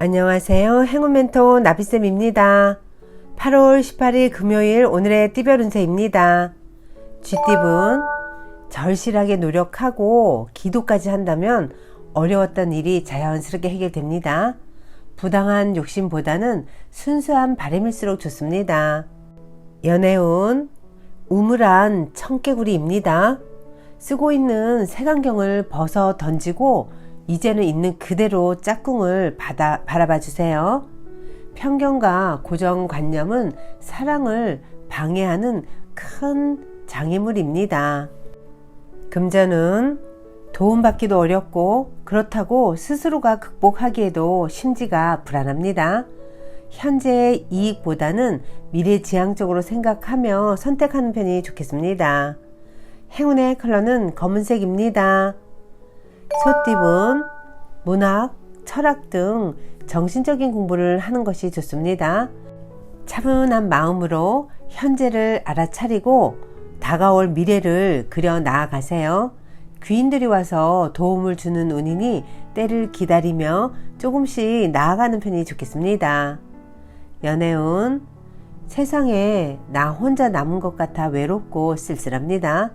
안녕하세요. 행운 멘토 나비쌤입니다. 8월 18일 금요일 오늘의 띠별 운세입니다. 쥐띠분 절실하게 노력하고 기도까지 한다면 어려웠던 일이 자연스럽게 해결됩니다. 부당한 욕심보다는 순수한 바람일수록 좋습니다. 연애운 우물한 청개구리입니다. 쓰고 있는 색안경을 벗어 던지고 이제는 있는 그대로 짝꿍을 받아, 바라봐 주세요. 편견과 고정관념은 사랑을 방해하는 큰 장애물입니다. 금전은 도움받기도 어렵고 그렇다고 스스로가 극복하기에도 심지가 불안합니다. 현재의 이익보다는 미래지향적으로 생각하며 선택하는 편이 좋겠습니다. 행운의 컬러는 검은색입니다. 소띠분, 문학, 철학 등 정신적인 공부를 하는 것이 좋습니다. 차분한 마음으로 현재를 알아차리고 다가올 미래를 그려 나아가세요. 귀인들이 와서 도움을 주는 운이니 때를 기다리며 조금씩 나아가는 편이 좋겠습니다. 연애운 세상에 나 혼자 남은 것 같아 외롭고 쓸쓸합니다.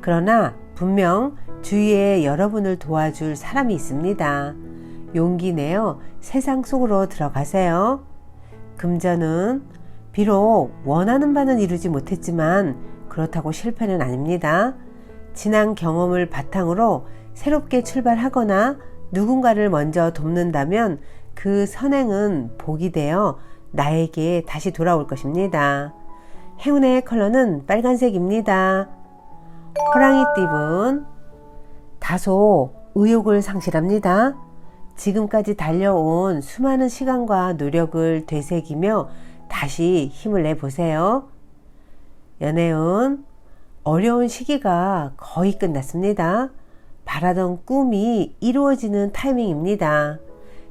그러나 분명 주위에 여러분을 도와줄 사람이 있습니다. 용기 내어 세상 속으로 들어가세요. 금전은 비록 원하는 바는 이루지 못했지만 그렇다고 실패는 아닙니다. 지난 경험을 바탕으로 새롭게 출발하거나 누군가를 먼저 돕는다면 그 선행은 복이 되어 나에게 다시 돌아올 것입니다. 행운의 컬러는 빨간색입니다. 호랑이띠분 다소 의욕을 상실합니다. 지금까지 달려온 수많은 시간과 노력을 되새기며 다시 힘을 내보세요. 연애운 어려운 시기가 거의 끝났습니다. 바라던 꿈이 이루어지는 타이밍입니다.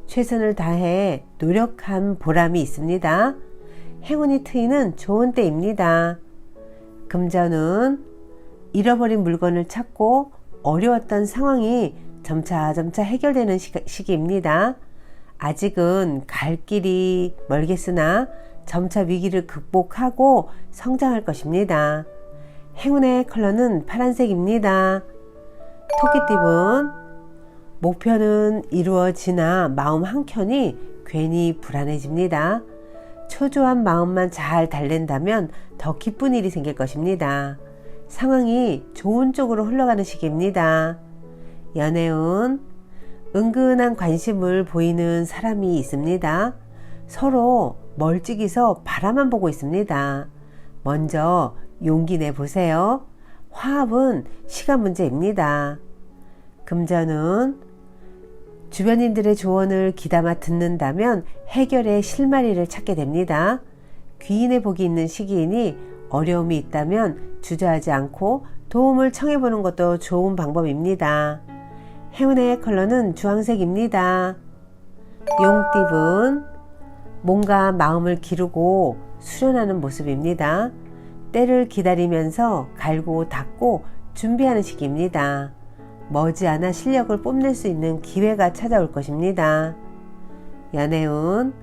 최선을 다해 노력한 보람이 있습니다. 행운이 트이는 좋은 때입니다. 금전은 잃어버린 물건을 찾고 어려웠던 상황이 점차 점차 해결되는 시기입니다. 아직은 갈 길이 멀겠으나 점차 위기를 극복하고 성장할 것입니다. 행운의 컬러는 파란색입니다. 토끼띠분 목표는 이루어지나 마음 한켠이 괜히 불안해집니다. 초조한 마음만 잘 달랜다면 더 기쁜 일이 생길 것입니다. 상황이 좋은 쪽으로 흘러가는 시기입니다. 연애운 은근한 관심을 보이는 사람이 있습니다. 서로 멀찍이서 바라만 보고 있습니다. 먼저 용기 내 보세요. 화합은 시간 문제입니다. 금전은 주변인들의 조언을 귀담아 듣는다면 해결의 실마리를 찾게 됩니다. 귀인의 복이 있는 시기이니 어려움이 있다면 주저하지 않고 도움을 청해보는 것도 좋은 방법입니다. 행운의 컬러는 주황색입니다. 용띠분, 뭔가 마음을 기르고 수련하는 모습입니다. 때를 기다리면서 갈고 닦고 준비하는 시기입니다. 머지않아 실력을 뽐낼 수 있는 기회가 찾아올 것입니다. 연애운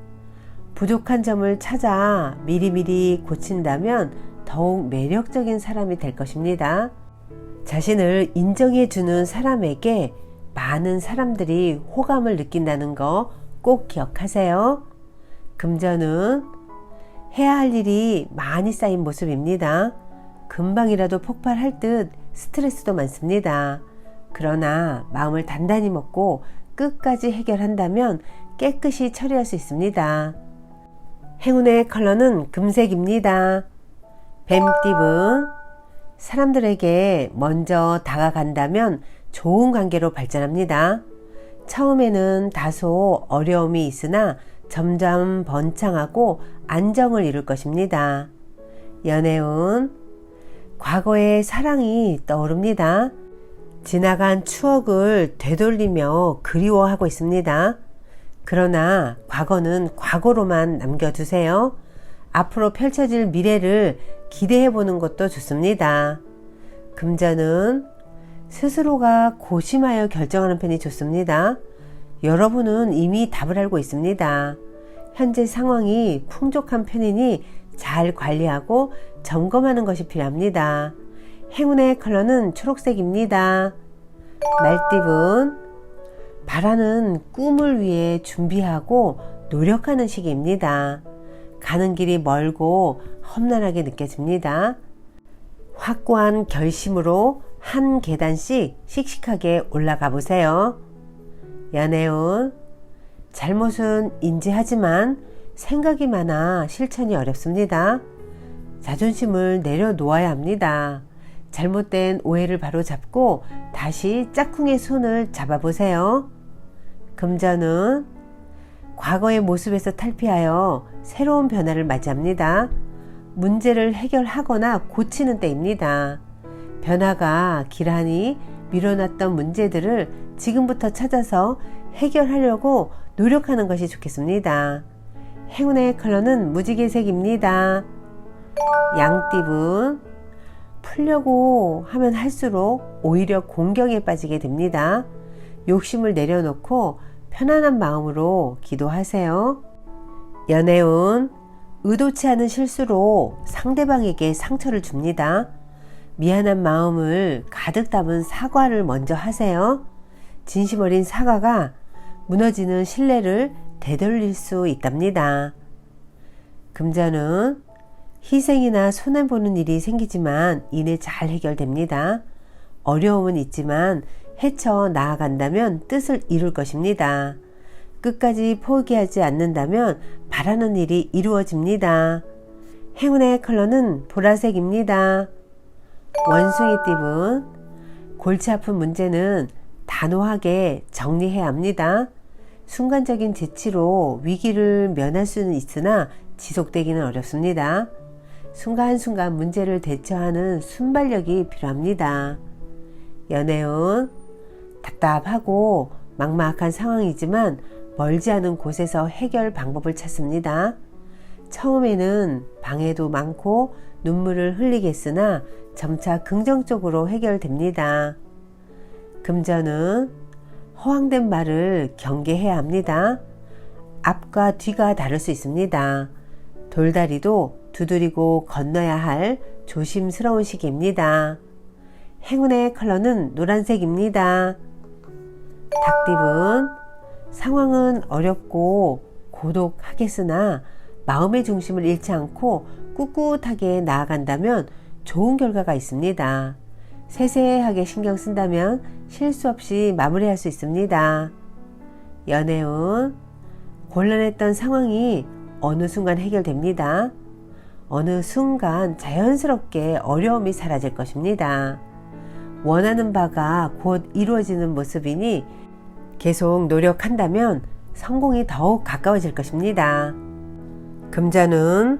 부족한 점을 찾아 미리미리 고친다면 더욱 매력적인 사람이 될 것입니다. 자신을 인정해 주는 사람에게 많은 사람들이 호감을 느낀다는 거 꼭 기억하세요. 금전은 해야 할 일이 많이 쌓인 모습입니다. 금방이라도 폭발할 듯 스트레스도 많습니다. 그러나 마음을 단단히 먹고 끝까지 해결한다면 깨끗이 처리할 수 있습니다. 행운의 컬러는 금색입니다. 뱀띠분 사람들에게 먼저 다가간다면 좋은 관계로 발전합니다. 처음에는 다소 어려움이 있으나 점점 번창하고 안정을 이룰 것입니다. 연애운 과거의 사랑이 떠오릅니다. 지나간 추억을 되돌리며 그리워하고 있습니다. 그러나 과거는 과거로만 남겨두세요. 앞으로 펼쳐질 미래를 기대해 보는 것도 좋습니다. 금전은 스스로가 고심하여 결정하는 편이 좋습니다. 여러분은 이미 답을 알고 있습니다. 현재 상황이 풍족한 편이니 잘 관리하고 점검하는 것이 필요합니다. 행운의 컬러는 초록색입니다. 말띠분, 바라는 꿈을 위해 준비하고 노력하는 시기입니다. 가는 길이 멀고 험난하게 느껴집니다. 확고한 결심으로 한 계단씩 씩씩하게 올라가 보세요. 연애운, 잘못은 인지하지만 생각이 많아 실천이 어렵습니다. 자존심을 내려놓아야 합니다. 잘못된 오해를 바로 잡고 다시 짝꿍의 손을 잡아보세요. 금전은 과거의 모습에서 탈피하여 새로운 변화를 맞이합니다. 문제를 해결하거나 고치는 때입니다. 변화가 길하니 밀어놨던 문제들을 지금부터 찾아서 해결하려고 노력하는 것이 좋겠습니다. 행운의 컬러는 무지개색입니다. 양띠분 풀려고 하면 할수록 오히려 공경에 빠지게 됩니다. 욕심을 내려놓고 편안한 마음으로 기도하세요. 연애운 의도치 않은 실수로 상대방에게 상처를 줍니다. 미안한 마음을 가득 담은 사과를 먼저 하세요. 진심 어린 사과가 무너지는 신뢰를 되돌릴 수 있답니다. 금전은 희생이나 손해보는 일이 생기지만 이내 잘 해결됩니다. 어려움은 있지만 헤쳐 나아간다면 뜻을 이룰 것입니다. 끝까지 포기하지 않는다면 바라는 일이 이루어집니다. 행운의 컬러는 보라색입니다. 원숭이 띠분 골치 아픈 문제는 단호하게 정리해야 합니다. 순간적인 재치로 위기를 면할 수는 있으나 지속되기는 어렵습니다. 순간순간 문제를 대처하는 순발력이 필요합니다. 연애운 답답하고 막막한 상황이지만 멀지 않은 곳에서 해결 방법을 찾습니다. 처음에는 방해도 많고 눈물을 흘리겠으나 점차 긍정적으로 해결됩니다. 금전은 허황된 말을 경계해야 합니다. 앞과 뒤가 다를 수 있습니다. 돌다리도 두드리고 건너야 할 조심스러운 시기입니다. 행운의 컬러는 노란색입니다. 닭띠분, 상황은 어렵고 고독하겠으나 마음의 중심을 잃지 않고 꿋꿋하게 나아간다면 좋은 결과가 있습니다. 세세하게 신경 쓴다면 실수 없이 마무리할 수 있습니다. 연애운, 곤란했던 상황이 어느 순간 해결됩니다. 어느 순간 자연스럽게 어려움이 사라질 것입니다. 원하는 바가 곧 이루어지는 모습이니 계속 노력한다면 성공이 더욱 가까워질 것입니다. 금자는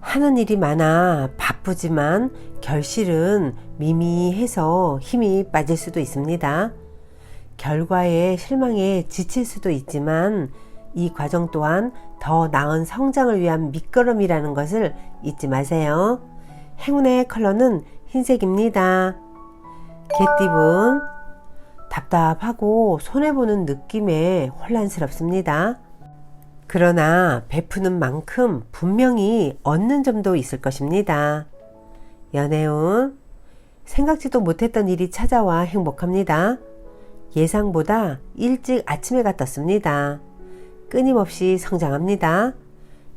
하는 일이 많아 바쁘지만 결실은 미미해서 힘이 빠질 수도 있습니다. 결과에 실망에 지칠 수도 있지만 이 과정 또한 더 나은 성장을 위한 밑거름이라는 것을 잊지 마세요. 행운의 컬러는 흰색입니다. 개띠분 답답하고 손해보는 느낌에 혼란스럽습니다. 그러나 베푸는 만큼 분명히 얻는 점도 있을 것입니다. 연애운 생각지도 못했던 일이 찾아와 행복합니다. 예상보다 일찍 아침에 갔떴습니다. 끊임없이 성장합니다.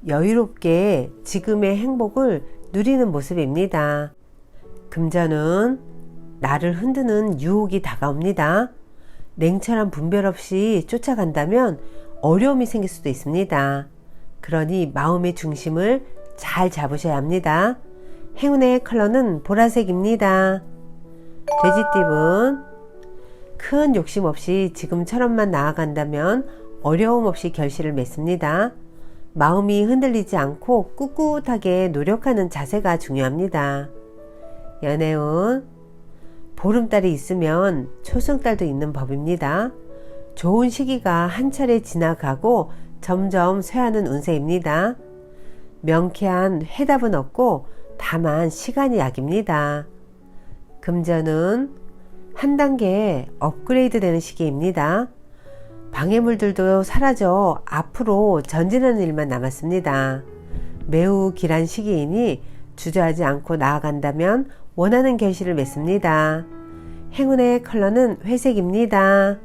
여유롭게 지금의 행복을 누리는 모습입니다. 금전은 나를 흔드는 유혹이 다가옵니다. 냉철한 분별 없이 쫓아간다면 어려움이 생길 수도 있습니다. 그러니 마음의 중심을 잘 잡으셔야 합니다. 행운의 컬러는 보라색입니다. 돼지띠분 큰 욕심 없이 지금처럼만 나아간다면 어려움 없이 결실을 맺습니다. 마음이 흔들리지 않고 꿋꿋하게 노력하는 자세가 중요합니다. 연애운 보름달이 있으면 초승달도 있는 법입니다. 좋은 시기가 한 차례 지나가고 점점 쇠하는 운세입니다. 명쾌한 해답은 없고 다만 시간이 약입니다. 금전은 한 단계 업그레이드 되는 시기입니다. 방해물들도 사라져 앞으로 전진하는 일만 남았습니다. 매우 길한 시기이니 주저하지 않고 나아간다면 원하는 결실을 맺습니다. 행운의 컬러는 회색입니다.